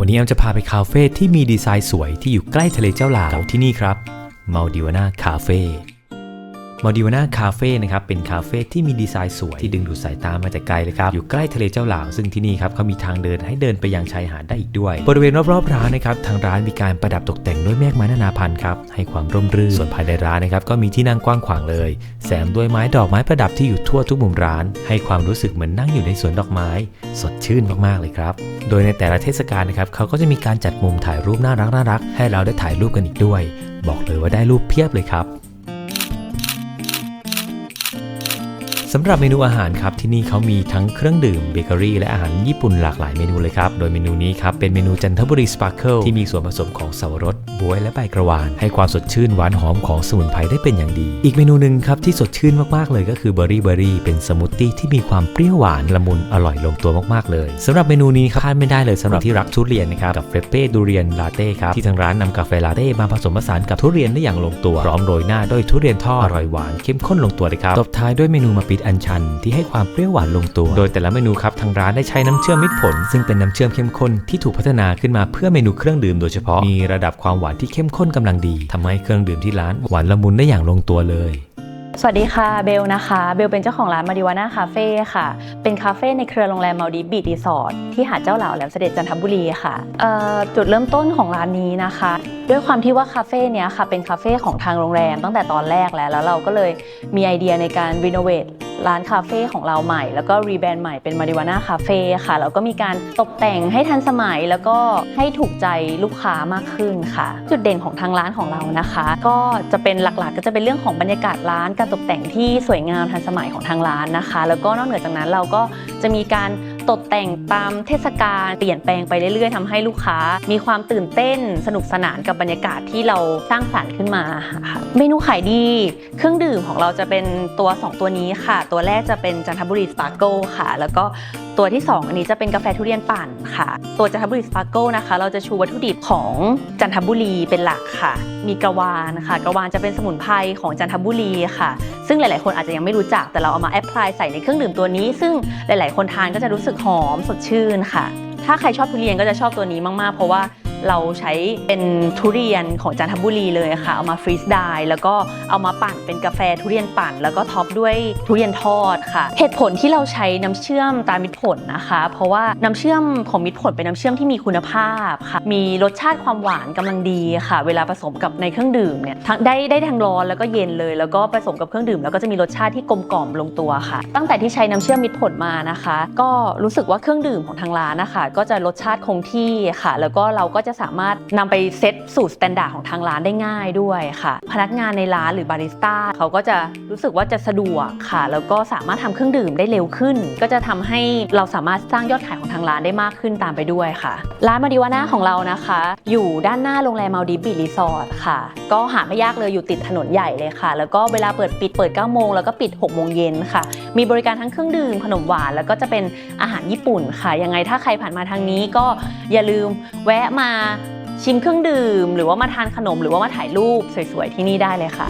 วันนี้แอมจะพาไปคาเฟ่ที่มีดีไซน์สวยที่อยู่ใกล้ทะเลเจ้าหลาวกับที่นี่ครับมาดิวาน่าคาเฟ่ มาดิวนาคาเฟ่นะครับเป็นคาเฟ่ที่มีดีไซน์สวยที่ดึงดูดสายตามาแต่ไกลเลยครับอยู่ใกล้ทะเลเจ้าหลาวซึ่งที่นี่ครับเขามีทางเดินให้เดินไปยังชายหาดได้อีกด้วย บริเวณรอบๆร้านนะครับทางร้านมีการประดับตกแต่งด้วยแมกไม้นานาพันธุ์ครับให้ความร่มรื่นส่วนภายในร้านนะครับก็มีที่นั่งกว้างขวางเลยแซมด้วยไม้ดอกไม้ประดับที่อยู่ทั่วทุกมุมร้าน ให้ความรู้สึกเหมือนนั่งอยู่ในสวนดอกไม้ สดชื่นมากๆเลยครับโดยในแต่ละเทศกาลนะครับเขาก็จะมีการจัดมุมถ่ายรูปน่ารักน่ารักให้เราได้ถ่ายรูปกันอีกด้วย บอกเลยว่าได้รูปเพียบเลยครับ สำหรับเมนูอาหารครับที่นี่เขามีทั้งเครื่องดื่มเบเกอรี่และอาหารญี่ปุ่นหลากหลายเมนูเลยครับ โดยเมนูนี้ครับเป็นเมนูจันทบุรีสปาร์เคิลที่มีส่วนผสมของเสาวรสบวยและใบกระวาน ให้ความสดชื่นหวานหอมของสมุนไพรได้เป็นอย่างดี อีกเมนูหนึ่งครับที่สดชื่นมากๆเลยก็คือเบอร์รี่เบอร์รี่เป็นสมูทตี้ที่มีความเปรี้ยวหวานละมุนอร่อยลงตัวมากๆเลยสำหรับเมนูนี้ครับพลาดไม่ได้เลยสำหรับที่รักทุเรียนนะครับกับเฟรเป้ดูเรียนลาเต้ครับที่ทางร้านนำกาแฟลาเต้มาผสมผสานกับทุเรียนได้อย่างลงตัวพร้อมโรยหน้าด้วยทุเรียนทอดอร่อยหวานเข้มข้นลงตัวเลยครับตบท้ายด้วยเมนูมาปิดอัญชัน ที่ให้ความเปรี้ยวหวานลงตัว โดยแต่ละเมนูครับทางร้านได้ใช้น้ำเชื่อมมิตรผล ซึ่งเป็นน้ำเชื่อมเข้มข้นที่ถูกพัฒนาขึ้นมาเพื่อเมนูเครื่องดื่มโดยเฉพาะมีระดับความหวานที่เข้มข้นกำลังดีทำให้เครื่องดื่มที่ร้านหวานละมุนได้อย่างลงตัวเลยสวัสดีค่ะเบลนะคะ เบลเป็นเจ้าของร้านมาดิวาน่าคาเฟ่ค่ะ เป็นคาเฟ่ในเครือโรงแรมมาดีบีรีสอร์ทที่หาดเจ้าหล่าวแหลมเสด็จจันทบุรีค่ะจุดเริ่มต้นของร้านนี้นะคะ ด้วยความที่ว่าคาเฟ่เนี้ยค่ะเป็นคาเฟ่ของทางโรงแรมตั้งแต่ตอนแรกแล้วแล้วเราก็เลยมีไอเดียในการรีโนเวท ร้านคาเฟ่ของเราใหม่ แล้วก็รีแบรนด์ใหม่เป็นมาริวาน่าคาเฟ่ค่ะ แล้วก็มีการตกแต่งให้ทันสมัยแล้วก็ให้ถูกใจลูกค้ามากขึ้นค่ะ จุดเด่นของทางร้านของเรานะคะ ก็จะเป็นหลักๆ ก็จะเป็นเรื่องของบรรยากาศร้านการตกแต่งที่สวยงามทันสมัยของทางร้านนะคะ แล้วก็นอกเหนือจากนั้นเราก็จะมีการ ตกแต่งตามเทศกาลเปลี่ยนแปลงไปเรื่อยๆทำให้ลูกค้า มีความตื่นเต้นสนุกสนานกับบรรยากาศที่เราสร้างสรรค์ขึ้นมาค่ะเมนูขายดี เครื่องดื่มของเราจะเป็นตัว 2 ตัวนี้ค่ะ ตัวแรกจะเป็นจันทบุรีสปาร์โกค่ะ แล้วก็ ตัวที่ 2 อันนี้จะเป็นกาแฟทุเรียนปั่นค่ะ ตัวจันทบุรีสปาร์โกนะคะ เราจะชูวัตถุดิบของจันทบุรีเป็นหลักค่ะ มีกระวานค่ะกระวานจะเป็นสมุนไพรของจันทบุรีค่ะ ซึ่งหลาย ๆ คนอาจจะยังไม่รู้จักแต่เราเอามาแอพพลายใส่ในเครื่องดื่มตัวนี้ ซึ่งหลาย ๆ คนทานก็จะรู้สึกหอมสดชื่นค่ะ ถ้าใครชอบทุเรียนก็จะชอบตัวนี้มาก ๆ เพราะว่า เราใช้เป็นทุเรียนของจันทบุรีเลยค่ะ เอามาฟรีสไดร์แล้วก็เอามาปั่นเป็นกาแฟทุเรียนปั่น แล้วก็ท็อปด้วยทุเรียนทอดค่ะ เหตุผลที่เราใช้น้ำเชื่อมตามมิตรผลนะคะ เพราะว่าน้ำเชื่อมของมิตรผลเป็นน้ำเชื่อมที่มีคุณภาพค่ะ มีรสชาติความหวานกำลังดีค่ะ เวลาผสมกับในเครื่องดื่มเนี่ยทั้งได้ได้ทั้งร้อนแล้วก็เย็นเลย แล้วก็ผสมกับเครื่องดื่ม แล้วก็จะมีรสชาติที่กลมกล่อมลงตัวค่ะ ตั้งแต่ที่ใช้น้ำเชื่อมมิตรผลมานะคะ ก็รู้สึกว่าเครื่องดื่มของทางร้านนะคะก็จะรสชาติคงที่ค่ะ แล้วก็เราก็จะสามารถนำไปเซตสูตรสแตนดาร์ดของทางร้านได้ง่ายด้วยค่ะ พนักงานในร้านหรือบาริสต้าเขาก็จะรู้สึกว่าจะสะดวกค่ะ แล้วก็สามารถทำเครื่องดื่มได้เร็วขึ้น ก็จะทำให้เราสามารถสร้างยอดขายของทางร้านได้มากขึ้นตามไปด้วยค่ะ ร้านมาดิวาน่าของเรานะคะ อยู่ด้านหน้าโรงแรมมาดิบีรีสอร์ทค่ะ ก็หาไม่ยากเลยอยู่ติดถนนใหญ่เลยค่ะ แล้วก็เวลาเปิดปิดเปิด9โมงแล้วก็ปิด6โมงเย็นค่ะ มีบริการทั้งเครื่องดื่มขนมหวานแล้วก็จะเป็นอาหารญี่ปุ่นค่ะ ยังไงถ้าใครผ่านมาทางนี้ก็อย่าลืมแวะมาชิมเครื่องดื่ม หรือว่ามาทานขนมหรือว่ามาถ่ายรูปสวยๆที่นี่ได้เลยค่ะ